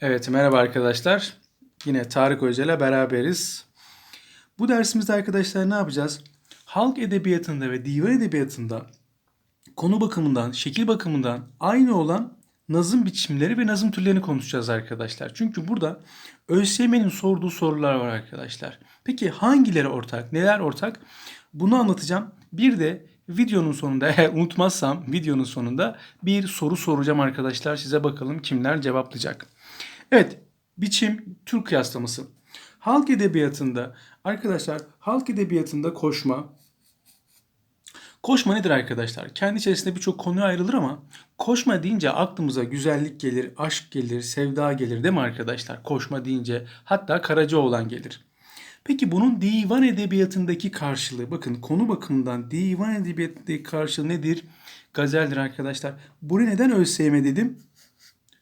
Evet, merhaba arkadaşlar. Yine Tarık Hoca beraberiz. Bu dersimizde arkadaşlar ne yapacağız? Halk edebiyatında ve divan edebiyatında konu bakımından, şekil bakımından aynı olan nazım biçimleri ve nazım türlerini konuşacağız arkadaşlar. Çünkü burada ÖSYM'nin sorduğu sorular var arkadaşlar. Peki hangileri ortak, neler ortak? Bunu anlatacağım. Bir de videonun sonunda unutmazsam videonun sonunda bir soru soracağım arkadaşlar. Size bakalım kimler cevaplayacak. Evet, biçim Türk kıyaslaması. Halk edebiyatında arkadaşlar halk edebiyatında koşma. Koşma nedir arkadaşlar? Kendi içerisinde birçok konuya ayrılır ama koşma deyince aklımıza güzellik gelir, aşk gelir, sevda gelir değil mi arkadaşlar? Koşma deyince hatta Karacaoğlan gelir. Peki bunun divan edebiyatındaki karşılığı bakın konu bakımından divan edebiyatındaki karşılığı nedir? Gazeldir arkadaşlar. Buraya neden ÖSYM dedim?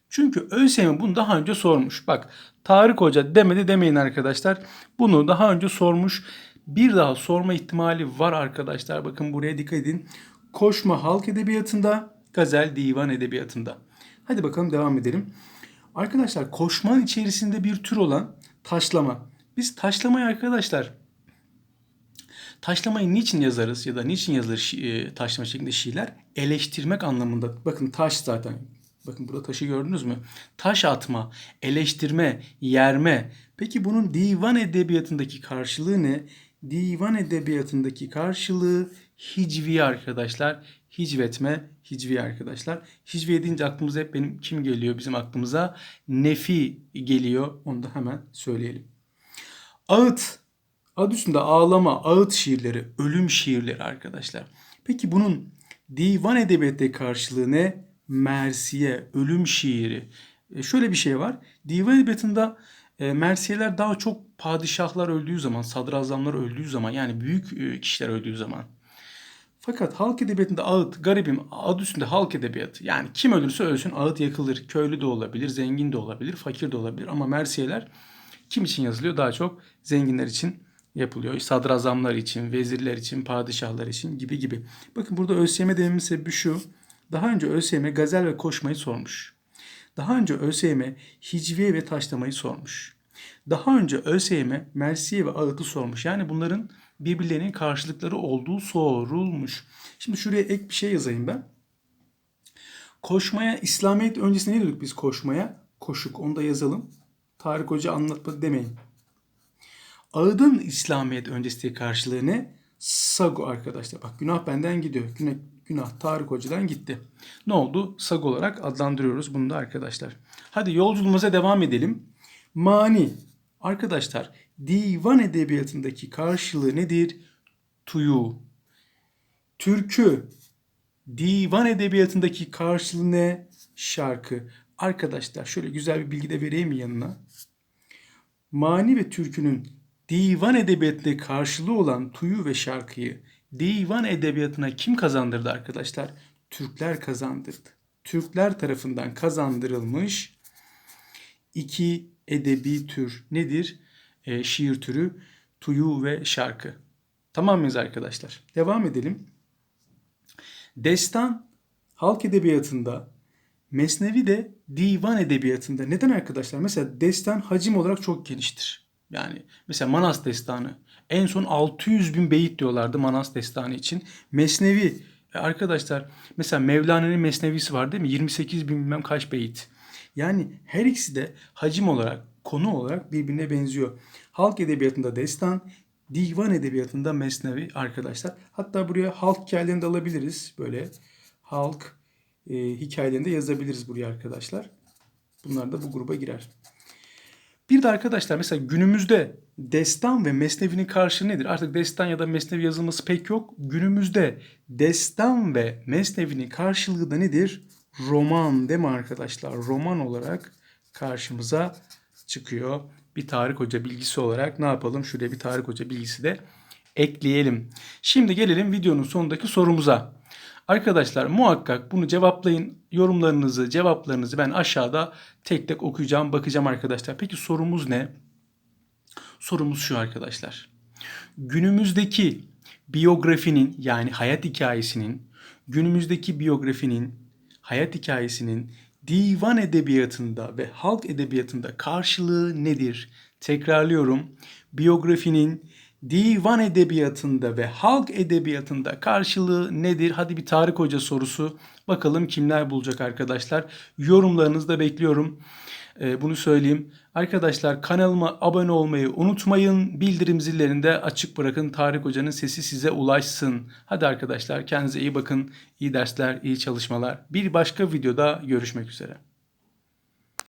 Çünkü ÖSYM bunu daha önce sormuş. Bak Tarık Hoca demedi demeyin arkadaşlar. Bunu daha önce sormuş. Bir daha sorma ihtimali var arkadaşlar. Bakın buraya dikkat edin. Koşma halk edebiyatında, gazel divan edebiyatında. Hadi bakalım devam edelim. Arkadaşlar koşmanın içerisinde bir tür olan taşlama. Biz taşlamayı arkadaşlar Taşlamayı niçin yazarız ya da niçin yazılır e, taşlama şeklinde şiirler? Eleştirmek anlamında. Bakın taş zaten. Bakın burada taşı gördünüz mü? Taş atma, eleştirme, yerme. Peki bunun divan edebiyatındaki karşılığı ne? Divan edebiyatındaki karşılığı hicviye arkadaşlar. Hicvetme, hicviye arkadaşlar. Hicviye deyince aklımıza hep benim kim geliyor bizim aklımıza? Nefi geliyor. Onu da hemen söyleyelim. Ağıt. Adı üstünde ağlama, ağıt şiirleri, ölüm şiirleri arkadaşlar. Peki bunun divan edebiyatı karşılığı ne? Mersiye, ölüm şiiri. E, şöyle bir şey var. Divan edebiyatında e, mersiyeler daha çok padişahlar öldüğü zaman, sadrazamlar öldüğü zaman yani büyük e, kişiler öldüğü zaman. Fakat halk edebiyatında ağıt, garibim adı üstünde halk edebiyatı. Yani kim ölürse ölsün ağıt yakılır. Köylü de olabilir, zengin de olabilir, fakir de olabilir. Ama mersiyeler kim için yazılıyor? Daha çok zenginler için yapılıyor. Sadrazamlar için, vezirler için, padişahlar için gibi gibi. Bakın burada ÖSYM dememin sebebi şu. Daha önce ÖSYM gazel ve koşmayı sormuş. Daha önce ÖSYM hicviye ve taşlamayı sormuş. Daha önce ÖSYM mersiye ve ağıtı sormuş. Yani bunların birbirlerinin karşılıkları olduğu sorulmuş. Şimdi şuraya ek bir şey yazayım ben. Koşmaya, İslamiyet öncesinde ne diyorduk biz koşmaya? Koşuk. Onu da yazalım. Tarık Hoca anlatmadı demeyin. Ağıdın İslamiyet öncesi karşılığı ne? Sago arkadaşlar. Bak günah benden gidiyor. Günah, günah Tarık Hoca'dan gitti. Ne oldu? Sago olarak adlandırıyoruz bunu da arkadaşlar. Hadi yolculuğumuza devam edelim. Mani. Arkadaşlar divan edebiyatındaki karşılığı nedir? Tuyu. Türkü. Divan edebiyatındaki karşılığı ne? Şarkı. Arkadaşlar şöyle güzel bir bilgi de vereyim yanına? Mani ve türkünün divan edebiyatında karşılığı olan tuyu ve şarkıyı divan edebiyatına kim kazandırdı arkadaşlar? Türkler kazandırdı. Türkler tarafından kazandırılmış iki edebi tür nedir? Ee, şiir türü tuyu ve şarkı. Tamam mıyız arkadaşlar? Devam edelim. Destan halk edebiyatında, Mesnevi de divan edebiyatında. Neden arkadaşlar? Mesela destan hacim olarak çok geniştir. Yani mesela Manas destanı en son 600 bin beyit diyorlardı Manas destanı için. Mesnevi e arkadaşlar mesela Mevlana'nın Mesnevisi var değil mi? 28 bin bilmem kaç beyit. Yani her ikisi de hacim olarak, konu olarak birbirine benziyor. Halk edebiyatında destan, divan edebiyatında mesnevi arkadaşlar. Hatta buraya halk hikayelerini de alabiliriz. Böyle halk e, hikayelerinde yazabiliriz buraya arkadaşlar. Bunlar da bu gruba girer. Bir de arkadaşlar mesela günümüzde destan ve mesnevinin karşılığı nedir? Artık destan ya da mesnevi yazılması pek yok. Günümüzde destan ve mesnevinin karşılığı da nedir? Roman değil mi arkadaşlar? Roman olarak karşımıza çıkıyor. Bir Tarık Hoca bilgisi olarak ne yapalım? Şuraya bir Tarık Hoca bilgisi de ekleyelim. Şimdi gelelim videonun sonundaki sorumuza. Arkadaşlar muhakkak bunu cevaplayın. Yorumlarınızı, cevaplarınızı ben aşağıda tek tek okuyacağım, bakacağım arkadaşlar. Peki sorumuz ne? Sorumuz şu arkadaşlar. Günümüzdeki biyografinin yani hayat hikayesinin, günümüzdeki biyografinin, hayat hikayesinin divan edebiyatında ve halk edebiyatında karşılığı nedir? Tekrarlıyorum. Biyografinin divan edebiyatında ve halk edebiyatında karşılığı nedir? Hadi bir Tarık Hoca sorusu. Bakalım kimler bulacak arkadaşlar. Yorumlarınızı da bekliyorum. Ee, bunu söyleyeyim. Arkadaşlar kanalıma abone olmayı unutmayın. Bildirim zillerini de açık bırakın. Tarık Hoca'nın sesi size ulaşsın. Hadi arkadaşlar kendinize iyi bakın. İyi dersler, iyi çalışmalar. Bir başka videoda görüşmek üzere.